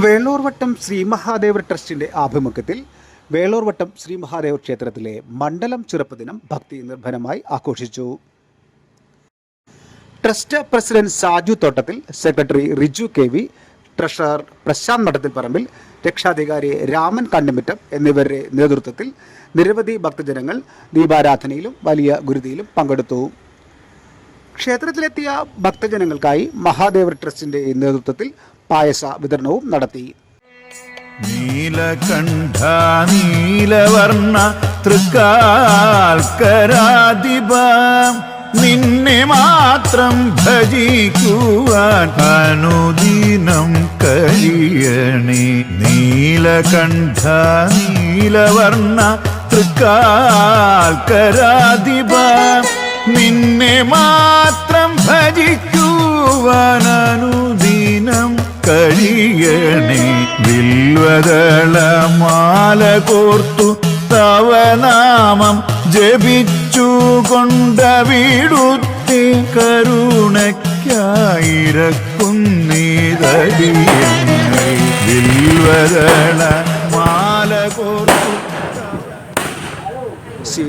വേളൂർവട്ടം ശ്രീ മഹാദേവ ട്രസ്റ്റിന്റെ ആഭിമുഖ്യത്തിൽ വേളൂർവട്ടം ശ്രീ മഹാദേവ ക്ഷേത്രത്തിലെ മണ്ഡലം ചെറുപ്പ് ദിനം ഭക്തി നിർഭരമായി ആഘോഷിച്ചു. Trust president Saju Thottathil secretary Riju K V treasurer Prashanth Madathil Parambil രക്ഷാധികാരി രാമൻ കണ്ണുമിറ്റം എന്നിവരുടെ നേതൃത്വത്തിൽ നിരവധി ഭക്തജനങ്ങൾ ദീപാരാധനയിലും വലിയ ഗുരുതിയിലും പങ്കെടുത്തു. ക്ഷേത്രത്തിലെത്തിയ ഭക്തജനങ്ങൾക്കായി മഹാദേവ ട്രസ്റ്റിന്റെ നേതൃത്വത്തിൽ പായസ വിതരണവും നടത്തി. നീലവർണ തൃക്കാൽക്കരാധിപ നിന്നെ മാത്രം ഭജിക്കുവാൻ അനുദിനം കഴിയണേ. നീലകണ്ഠ നീലവർണ തൃക്കാൽക്കരാധിപ നിന്നെ മാത്രം കഴിയണേ വിൽവദള മാല കോർത്തു തവനാമം ജപിച്ചു കൊണ്ട വീടുത്തി കരുണയ്ക്കായിരക്കുന്നീതടിയങ്ങൾ വിൽവദള മാല കോർത്തു സി